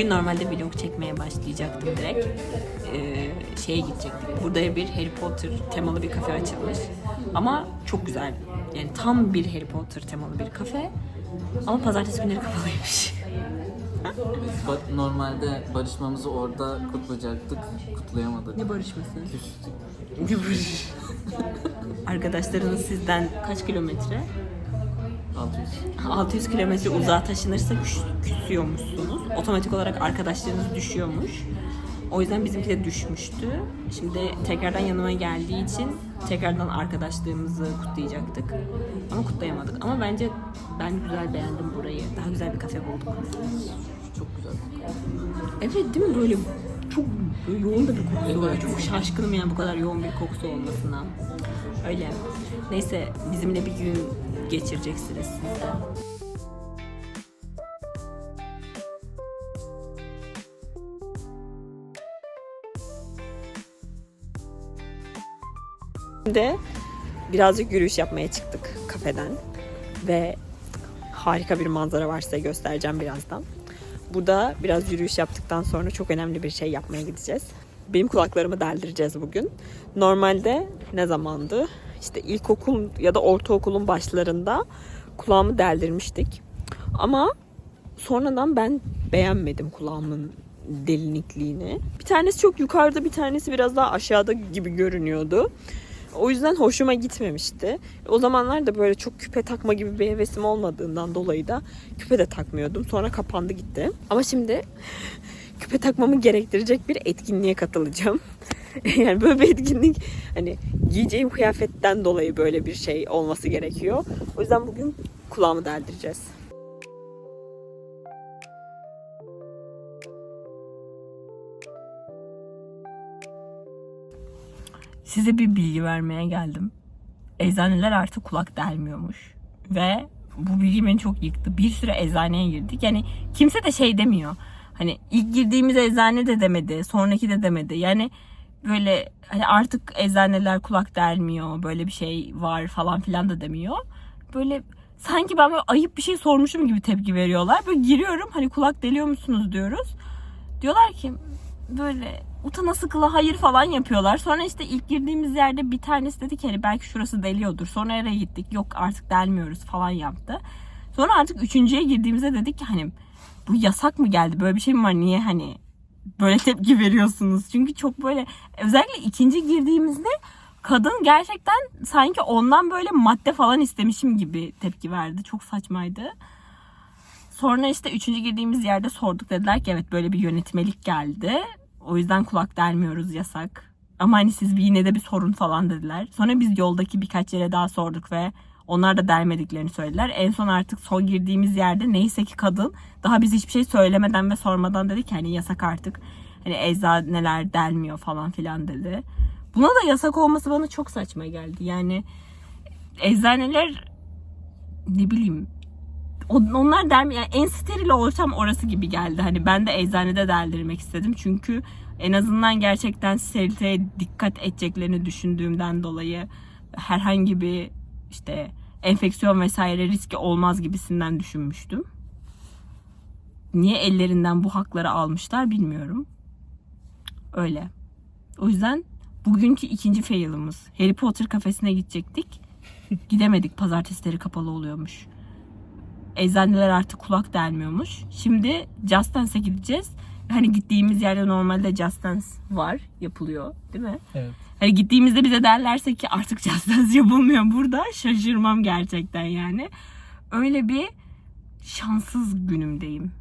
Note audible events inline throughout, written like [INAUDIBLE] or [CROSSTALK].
Bugün normalde vlog çekmeye başlayacaktım direkt. Ee, şeye gidecektik. Burada bir Harry Potter temalı bir kafe açılmış. Ama çok güzel. Yani tam bir Harry Potter temalı bir kafe. Ama pazartesi günleri [LAUGHS] kapalıymış. Normalde barışmamızı orada kutlayacaktık. Kutlayamadık. Ne barışması? Küstük. Ne barış? [LAUGHS] Arkadaşlarınız sizden kaç kilometre? 600. 600 kilometre uzağa taşınırsa küs, küsüyormuşsunuz. Otomatik olarak arkadaşlarınız düşüyormuş. O yüzden bizimki de düşmüştü. Şimdi tekrardan yanıma geldiği için tekrardan arkadaşlığımızı kutlayacaktık. Ama kutlayamadık. Ama bence ben güzel beğendim burayı. Daha güzel bir kafe bulduk. Çok güzel. Evet değil mi böyle çok yoğun da bir kokusu var. Çok şaşkınım yani bu kadar yoğun bir kokusu olmasına. Öyle. Neyse bizimle bir gün geçireceksiniz. Şimdi birazcık yürüyüş yapmaya çıktık kafeden ve harika bir manzara var size göstereceğim birazdan. Burada biraz yürüyüş yaptıktan sonra çok önemli bir şey yapmaya gideceğiz. Benim kulaklarımı deldireceğiz bugün. Normalde ne zamandı? İşte ilkokul ya da ortaokulun başlarında kulağımı deldirmiştik. Ama sonradan ben beğenmedim kulağımın delinikliğini. Bir tanesi çok yukarıda, bir tanesi biraz daha aşağıda gibi görünüyordu. O yüzden hoşuma gitmemişti. O zamanlar da böyle çok küpe takma gibi bir hevesim olmadığından dolayı da küpe de takmıyordum. Sonra kapandı gitti. Ama şimdi küpe takmamı gerektirecek bir etkinliğe katılacağım. [LAUGHS] yani böyle bir etkinlik hani giyeceğim kıyafetten dolayı böyle bir şey olması gerekiyor. O yüzden bugün kulağımı deldireceğiz. Size bir bilgi vermeye geldim. Eczaneler artık kulak delmiyormuş. Ve bu bilgi beni çok yıktı. Bir süre eczaneye girdik. Yani kimse de şey demiyor. Hani ilk girdiğimiz eczane de demedi. Sonraki de demedi. Yani böyle hani artık eczaneler kulak delmiyor. Böyle bir şey var falan filan da demiyor. Böyle sanki ben böyle ayıp bir şey sormuşum gibi tepki veriyorlar. Böyle giriyorum hani kulak deliyor musunuz diyoruz. Diyorlar ki böyle utana sıkıla hayır falan yapıyorlar. Sonra işte ilk girdiğimiz yerde bir tanesi dedi ki hani belki şurası deliyordur. Sonra nereye gittik yok artık delmiyoruz falan yaptı. Sonra artık üçüncüye girdiğimizde dedik ki hani bu yasak mı geldi böyle bir şey mi var niye hani böyle tepki veriyorsunuz? Çünkü çok böyle özellikle ikinci girdiğimizde kadın gerçekten sanki ondan böyle madde falan istemişim gibi tepki verdi. Çok saçmaydı. Sonra işte üçüncü girdiğimiz yerde sorduk. Dediler ki evet böyle bir yönetmelik geldi. O yüzden kulak delmiyoruz yasak. Ama hani siz bir yine de bir sorun falan dediler. Sonra biz yoldaki birkaç yere daha sorduk ve onlar da delmediklerini söylediler. En son artık son girdiğimiz yerde neyse ki kadın daha biz hiçbir şey söylemeden ve sormadan dedi ki hani yasak artık. Hani eczaneler delmiyor falan filan dedi. Buna da yasak olması bana çok saçma geldi. Yani eczaneler ne bileyim on- onlar der? Yani en steril ortam orası gibi geldi. Hani ben de eczanede deldirmek istedim. Çünkü en azından gerçekten steriliteye dikkat edeceklerini düşündüğümden dolayı herhangi bir işte enfeksiyon vesaire riski olmaz gibisinden düşünmüştüm. Niye ellerinden bu hakları almışlar bilmiyorum. Öyle. O yüzden bugünkü ikinci fail'ımız. Harry Potter kafesine gidecektik. [LAUGHS] Gidemedik. Pazartesileri kapalı oluyormuş eczaneler artık kulak delmiyormuş. Şimdi Just Dance'e gideceğiz. Hani gittiğimiz yerde normalde Just Dance var, yapılıyor değil mi? Evet. Hani gittiğimizde bize derlerse ki artık Dance yapılmıyor burada şaşırmam gerçekten yani. Öyle bir şanssız günümdeyim.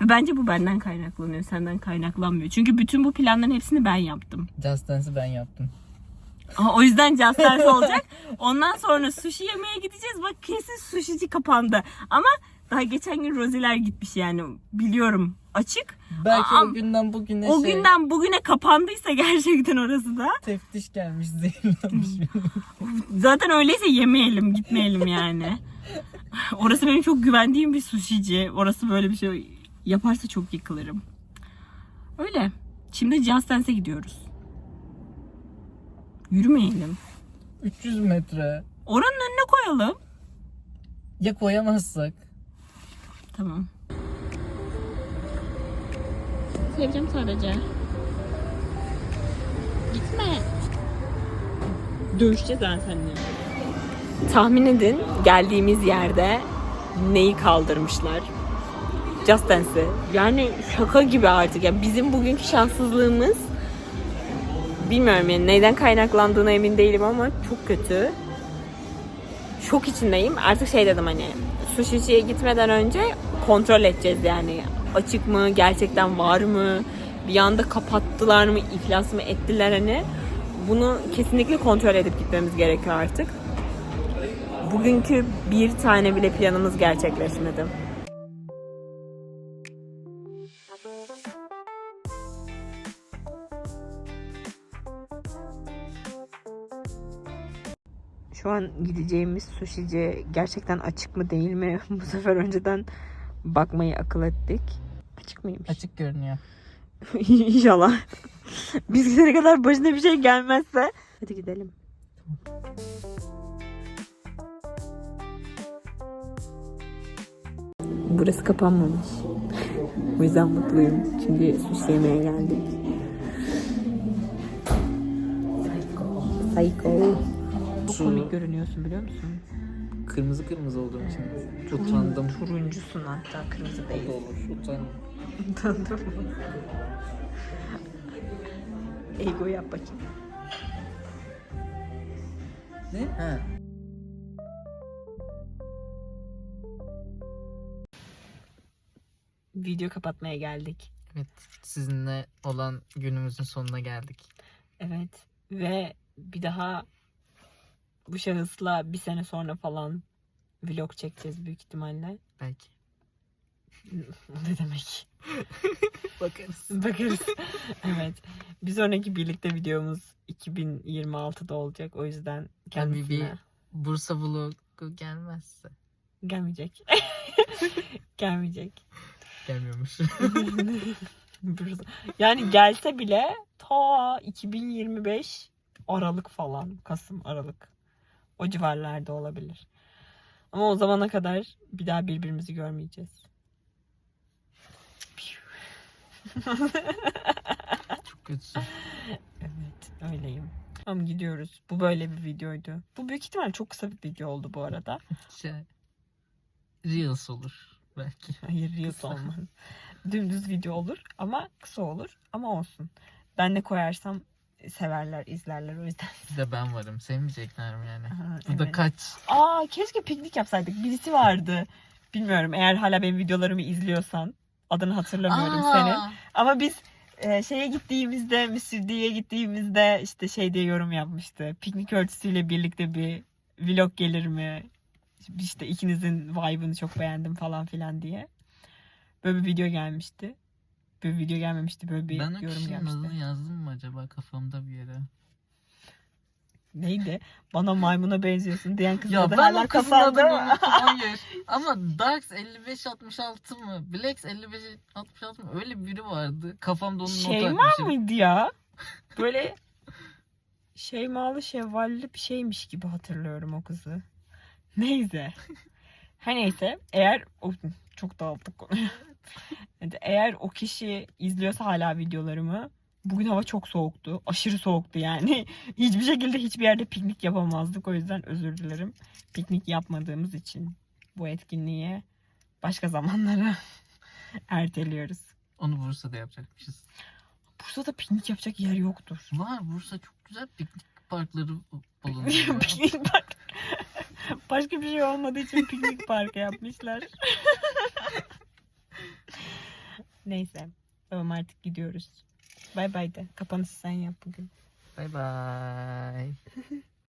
Ve bence bu benden kaynaklanıyor, senden kaynaklanmıyor. Çünkü bütün bu planların hepsini ben yaptım. Just Dance'ı ben yaptım. Ama o yüzden Just Dance olacak. [LAUGHS] Ondan sonra sushi yemeye gideceğiz. Bak kesin sushici kapandı. Ama daha geçen gün Roziler gitmiş yani. Biliyorum açık. Belki Aa, o günden bugüne O şey, günden bugüne kapandıysa [LAUGHS] gerçekten orası da. teftiş gelmiş zehirlenmiş. [LAUGHS] Zaten öyleyse yemeyelim, gitmeyelim yani. Orası benim çok güvendiğim bir sushici. Orası böyle bir şey yaparsa çok yıkılırım. Öyle. Şimdi Just Dance'e gidiyoruz. Yürümeyelim. 300 metre. Oranın önüne koyalım. Ya koyamazsak? Tamam. seveceğim sadece. Gitme. Dövüşeceğiz ben seninle. Tahmin edin geldiğimiz yerde neyi kaldırmışlar? Just Dance'i. Yani şaka gibi artık. Yani bizim bugünkü şanssızlığımız bilmiyorum yani neyden kaynaklandığına emin değilim ama çok kötü. Şok içindeyim. Artık şey dedim hani sushi'ye gitmeden önce kontrol edeceğiz yani. Açık mı? Gerçekten var mı? Bir anda kapattılar mı? iflas mı ettiler hani? Bunu kesinlikle kontrol edip gitmemiz gerekiyor artık. Bugünkü bir tane bile planımız gerçekleşmedi. Şu an gideceğimiz sushici gerçekten açık mı değil mi? [LAUGHS] Bu sefer önceden bakmayı akıl ettik. Açık mıymış? Açık görünüyor. [LAUGHS] İnşallah. [LAUGHS] Biz gidene kadar başına bir şey gelmezse. Hadi gidelim. Burası kapanmamış. O yüzden mutluyum. Çünkü sushi yemeye geldik. Psycho. Çok komik görünüyorsun biliyor musun? Kırmızı kırmızı olduğum için utandım. Turuncusun hatta kırmızı O değil. da olur. Utandım. Utandım. Ego yap bakayım. Ne? Ha. Video kapatmaya geldik. Evet. Sizinle olan günümüzün sonuna geldik. Evet. Ve bir daha bu şahısla bir sene sonra falan vlog çekeceğiz büyük ihtimalle. Belki. [LAUGHS] ne demek? [LAUGHS] Bakarız. Bakarız. [LAUGHS] evet. Bir sonraki birlikte videomuz 2026'da olacak. O yüzden Yani bir, kendisine Bursa vlogu gelmezse. gelmeyecek. gelmeyecek. Gelmiyormuş. Burası- yani gelse bile ta 2025 Aralık falan. Kasım Aralık. O civarlarda olabilir. Ama o zamana kadar bir daha birbirimizi görmeyeceğiz. [LAUGHS] Çok kötüsün. Evet öyleyim. Tamam gidiyoruz. Bu böyle bir videoydu. Bu büyük ihtimal çok kısa bir video oldu bu arada. Şey, Reels olur belki. Hayır Reels olmaz. Dümdüz video olur ama kısa olur ama olsun. Ben ne koyarsam severler, izlerler o yüzden. Bir de ben varım. Sevmeyecekler mi yani? Aha, Bu da evet. kaç? Aa keşke piknik yapsaydık. Birisi vardı. Bilmiyorum eğer hala benim videolarımı izliyorsan. Adını hatırlamıyorum Aa, senin. Ama biz e, şeye gittiğimizde, Müsüddi'ye gittiğimizde işte şey diye yorum yapmıştı. Piknik örtüsüyle birlikte bir vlog gelir mi? İşte ikinizin vibe'ını çok beğendim falan filan diye. Böyle bir video gelmişti. Böyle video gelmemişti. Böyle bir Ben o yorum gelmişti. adını yazdım mı acaba kafamda bir yere? Neydi? Bana maymuna benziyorsun diyen kızın Ya adı ben hala o kafamda. hayır. Ama Darks 5566 mı? Blex 5566 mı? Öyle biri vardı. Kafamda onun not Şeyma atmışım. mıydı ya? [LAUGHS] Böyle Şeymalı şevvalli bir şeymiş gibi hatırlıyorum o kızı. Neyse. Her neyse eğer o çok dağıttık konuyu. Eğer o kişi izliyorsa hala videolarımı bugün hava çok soğuktu. Aşırı soğuktu yani. [LAUGHS] Hiçbir şekilde hiçbir yerde piknik yapamazdık. O yüzden özür dilerim. Piknik yapmadığımız için bu etkinliğe başka zamanlara [LAUGHS] erteliyoruz. Onu Bursa'da yapacakmışız. Bursa'da piknik yapacak yer yoktur. Var Bursa çok güzel piknik parkları [LAUGHS] bulunuyor. piknik park. Başka bir şey olmadığı için piknik parkı yapmışlar. Neyse. Tamam artık gidiyoruz. Bay bay de. Kapanışı sen yap bugün. Bye bye. [LAUGHS]